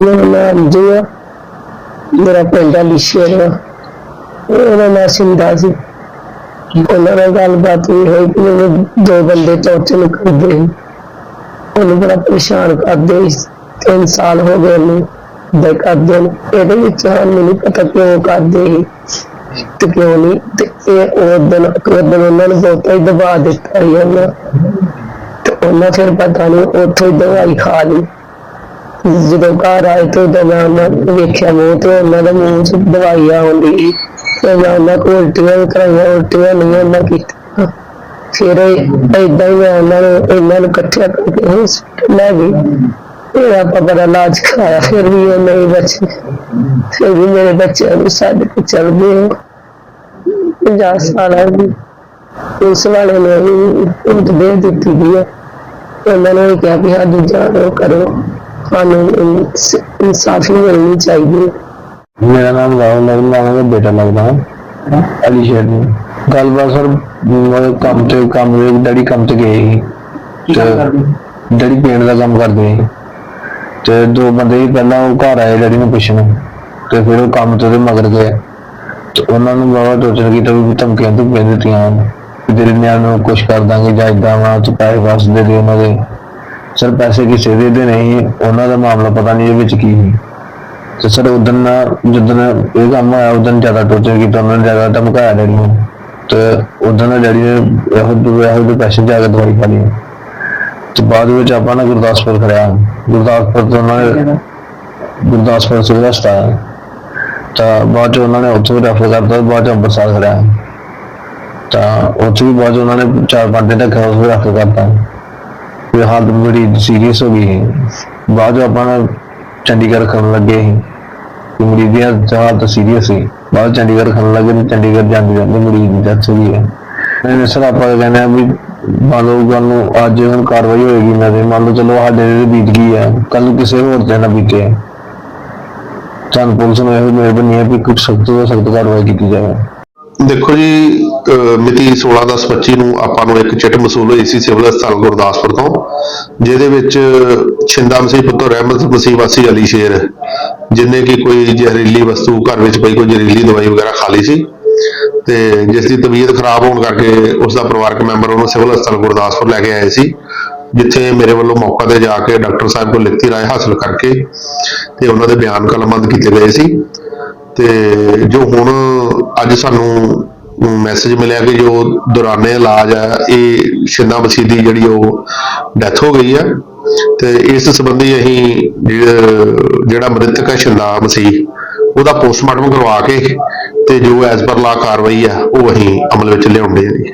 ਮੇਰਾ ਨਾਮ ਅੰਜੂ ਆ। ਮੇਰਾ ਪਿੰਡ ਲਿਸ਼ੇਰ ਆ ਉਹਦਾ ਨਾਮ ਸਿੰਦਾ ਸੀ। ਉਹਨਾਂ ਨਾਲ ਗੱਲਬਾਤ ਵੀ ਹੋਈ ਕਿ ਮੈਨੂੰ ਦੋ ਬੰਦੇ ਟੌਰਚਰ ਕਰਦੇ ਸੀ। ਉਹਨੂੰ ਬੜਾ ਪਰੇਸ਼ਾਨ ਕਰਦੇ ਸੀ। ਤਿੰਨ ਸਾਲ ਹੋ ਗਏ ਉਹਨੂੰ ਦੇ ਕਰਦੇ ਨੂੰ। ਇਹਦੇ ਵਿੱਚ ਸਾਨੂੰ ਨਹੀਂ ਪਤਾ ਕਿਉਂ ਕਰਦੇ ਸੀ ਤੇ ਕਿਉਂ ਨਹੀਂ। ਤੇ ਇਹ ਉਹ ਦਿਨ ਉਹ ਦਿਨ ਉਹਨਾਂ ਨੂੰ ਬਹੁਤਾ ਹੀ ਦਬਾ ਦਿੱਤਾ ਸੀ ਉਹਨਾਂ ਤੇ ਉਹਨਾਂ ਫਿਰ ਪਤਾ ਨਹੀਂ ਉੱਥੇ ਦਵਾਈ ਖਾ ਲਈ। ਜਦੋਂ ਘਰ ਆਏ ਤੇ ਉਦੋਂ ਮੈਂ ਉਹਨਾਂ ਨੂੰ ਵੇਖਿਆ ਮੂੰਹ ਤੇ, ਉਹਨਾਂ ਦੇ ਮੂੰਹ 'ਚ ਦਵਾਈ ਆਉਂਦੀ ਸੀ ਤੇ ਮੈਂ ਉਹਨਾਂ ਕੋਲ ਉਲਟੀਆਂ ਕਰਾਈਆਂ, ਉਲਟੀਆਂ ਨਹੀਂ ਉਹਨਾਂ ਕੀਤੀਆਂ। ਫਿਰ ਏਦਾਂ ਹੀ ਮੈਂ ਉਹਨਾਂ ਨੂੰ, ਇਹਨਾਂ ਨੂੰ ਇਕੱਠਿਆਂ ਕਰਕੇ ਹਸਪੀਟਲ ਲੈ ਗਈ। ਫਿਰ ਆਪਾਂ ਬੜਾ ਇਲਾਜ ਕਰਾਇਆ, ਫਿਰ ਵੀ ਉਹ ਨਹੀਂ ਬਚੇ। ਫਿਰ ਵੀ ਮੇਰੇ ਬੱਚਿਆਂ ਨੂੰ ਛੱਡ ਕੇ ਚਲ ਗਏ। 50 ਸਾਲਾਂ ਦੀ ਉਸ ਵਾਲੇ ਨੇ ਵੀ ਉਹ ਦੇ ਦਿੱਤੀ ਗਈ ਹੈ ਉਹਨਾਂ ਨੇ ਕਿਹਾ ਕਿ ਸਾਡੀ ਜਾਣੋ ਕਰੋ। ਸਾਨੂੰ ਇਨਸ- ਇਨਸਾਫੀ ਮਿਲਣੀ ਚਾਹੀਦੀ ਹੈ। ਮੇਰਾ ਨਾਮ ਰਾਹੁਲ ਉਹਨਾਂ ਦਾ ਬੇਟਾ ਲੱਗਦਾ ਹਾਂ। ਅਲੀ ਸ਼ੇਰ ਨੂੰ। ਗੱਲਬਾਤ ਸਰ ਮੈਂ ਕੰਮ ਤੇ ਕੰਮ ਦੇ ਡੈਡੀ ਕੰਮ ਤੇ ਗਏ ਸੀ। ਤੇ ਡੈਡੀ ਪੇਂਟ ਦਾ ਕੰਮ ਕਰਦੇ ਸੀ। ਤੇ ਦੋ ਬੰਦੇ ਪਹਿਲਾਂ ਉਹ ਘਰ ਆਏ ਡੈਡੀ ਨੂੰ ਪੁੱਛਣ। ਤੇ ਫਿਰ ਉਹ ਕੰਮ ਤੋਂ ਮਗਰ ਗਏ। ਤੇ ਉਹਨਾਂ ਨੂੰ ਬਹੁਤ ਟੋਚਰ ਕੀਤਾ ਵੀ ਧਮਕੀਆਂ ਤੋਂ ਪੈ ਦਿੱਤੀਆਂ ਤੇਰੇ ਨਿਆਣੇ ਨੂੰ ਕੁਛ ਕਰ ਦਾਂਗੇ ਜਾਂ ਵਾ ਤੂੰ ਪੈਸੇ ਵਾਪਸ ਦੇ ਦੇ ਉਹਨਾਂ ਦੇ। ਸਰ ਪੈਸੇ ਕਿਸੇ ਦੇ ਦੇ ਨਹੀਂ ਉਹਨਾਂ ਦਾ ਮਾਮਲਾ ਪਤਾ ਨਹੀਂ ਇਹ ਵਿੱਚ ਕੀ ਸੀ ਤੇ ਸਰ ਉਦੋਂ ਜਦੋਂ ਇਹ ਕੰਮ ਆਇਆ ਉਦੋਂ ਜ਼ਿਆਦਾ ਟੋਚਰ ਕੀਤਾ ਉਹਨਾਂ ਨੇ ਜ਼ਿਆਦਾ ਧਮਕਾਇਆ ਡੈਡੀ ਨੂੰ। ਤੇ ਉਦੋਂ ਦਾ ਡੈਡੀ ਨੇ ਇਹੋ ਜਿਹੇ ਇਹੋ ਪੈਸੇ ਜਾ ਕੇ ਦਵਾਈ ਖਾ ਲਈ ਤੇ ਬਾਅਦ ਵਿੱਚ ਆਪਾਂ ਨਾ ਗੁਰਦਾਸਪੁਰ ਖੜਿਆ ਗੁਰਦਾਸਪੁਰ ਤੋਂ ਉਹਨਾਂ ਨੇ ਗੁਰਦਾਸਪੁਰ ਸਿਵਲ ਹਸਪਤਾਲ। ਤਾਂ ਬਾਅਦ ਚ ਉਹਨਾਂ ਨੇ ਉੱਥੋਂ ਰੈਫਰ ਕਰਤਾ ਬਾਅਦ ਚ ਅੰਮ੍ਰਿਤਸਰ ਖੜਿਆ ਤਾਂ ਉੱਥੇ ਵੀ ਬਾਅਦ ਉਹਨਾਂ ਨੇ ਚਾਰ ਪੰਜ ਦਿਨ ਉਸ ਰੈਫਰ ਕਰਤਾ। ਇਹ ਹਾਲਤ ਬੜੀ ਸੀਰੀਅਸ ਹੋ ਗਈ ਸੀ। ਬਾਅਦ ਚ ਆਪਾਂ ਚੰਡੀਗੜ੍ਹ ਖੜਨ ਲੱਗੇ ਸੀ। ਮਰੀਜ਼ ਦੀ ਹਾਲਤ ਸੀਰੀਅਸ ਸੀ। ਬਾਅਦ ਚੰਡੀਗੜ੍ਹ ਖੜਨ ਲੱਗੇ ਤੇ ਚੰਡੀਗੜ੍ਹ ਜਾਂਦੇ ਜਾਂਦੇ ਮਰੀਜ਼ ਦੀ ਡੈਥ ਹੋ ਗਈ ਹੈ। ਨਹੀਂ ਸਰ ਆਪਾਂ ਕਹਿੰਦੇ ਆ ਵੀ ਮੰਨ ਲਓ ਕੱਲ ਨੂੰ ਅੱਜ ਹੁਣ ਕਾਰਵਾਈ ਹੋਏਗੀ ਨਾ ਤੇ ਮੰਨ ਲਓ ਚਲੋ ਸਾਡੇ ਤੇ ਬੀਤ ਗਈ ਹੈ। ਕੱਲ ਨੂੰ ਕਿਸੇ ਹੋਰ ਤੇ ਨਾ ਬੀਤੇ। ਤੁਹਾਨੂੰ ਪੁਲਿਸ ਨੂੰ ਇਹੋ ਮਿਹਰਬਾਨੀ ਹੈ ਵੀ ਕੁਝ ਸਖਤ ਤੋਂ ਸਖਤ ਕਾਰਵਾਈ ਕੀਤੀ ਜਾਵੇ। ਦੇਖੋ ਜੀ ਮਿਤੀ 16/10/25 ਨੂੰ ਆਪਾਂ ਨੂੰ ਇੱਕ ਚਿੱਟ ਮਸੂਲ ਹੋਈ ਸੀ ਸਿਵਲ ਹਸਪਤਾਲ ਗੁਰਦਾਸਪੁਰ ਤੋਂ। ਜਿਹਦੇ ਵਿੱਚ ਛਿੰਦਾ ਮਸੀਹ ਪੁੱਤਰ ਰਹਿਮਤ ਮਸੀਹ ਵਾਸੀ ਅਲੀ ਸ਼ੇਰ, ਜਿਨੇ ਕਿ ਕੋਈ ਜ਼ਹਿਰੀਲੀ ਵਸਤੂ ਘਰ ਵਿੱਚ ਪਈ ਕੋਈ ਜ਼ਹਿਰੀਲੀ ਦਵਾਈ ਵਗੈਰਾ ਖਾ ਲਈ ਸੀ ਤੇ ਜਿਸ ਦੀ ਤਬੀਅਤ ਖਰਾਬ ਹੋਣ ਕਰਕੇ ਉਸ ਦਾ ਪਰਿਵਾਰਕ ਮੈਂਬਰ ਉਹਨੂੰ ਸਿਵਲ ਹਸਪਤਾਲ ਗੁਰਦਾਸਪੁਰ ਲੈ ਕੇ ਆਏ ਸੀ, ਜਿੱਥੇ ਮੇਰੇ ਵੱਲੋਂ ਮੌਕਾ ਤੇ ਜਾ ਕੇ ਡਾਕਟਰ ਸਾਹਿਬ ਕੋਲ ਲਿਖਤੀ ਰਾਏ ਹਾਸਲ ਕਰਕੇ ਤੇ ਉਹਨਾਂ ਦੇ ਬਿਆਨ ਕਲਮਬੰਦ ਕੀਤੇ ਗਏ ਸੀ ਤੇ ਜੋ ਹੁਣ ਅੱਜ ਸਾਨੂੰ ਮੈਸੇਜ ਮਿਲਿਆ ਕਿ ਜੋ ਦੌਰਾਨੇ ਇਲਾਜ ਹੈ ਇਹ ਸ਼ਿੰਦਾ ਮਸੀਹ ਦੀ ਜਿਹੜੀ ਉਹ ਡੈਥ ਹੋ ਗਈ ਆ। ਤੇ ਇਸ ਸੰਬੰਧੀ ਅਸੀਂ ਜਿਹੜਾ- ਮ੍ਰਿਤਕ ਹੈ ਸ਼ਿੰਦਾ ਮਸੀਹ, ਉਹਦਾ ਪੋਸਟਮਾਰਟਮ ਕਰਵਾ ਕੇ ਤੇ ਜੋ ਐਸ ਪਰ ਲਾ ਕਾਰਵਾਈ ਆ, ਉਹ ਅਸੀਂ ਅਮਲ ਵਿੱਚ ਲਿਆਉਂਦੇ ਹਾਂ ਜੀ।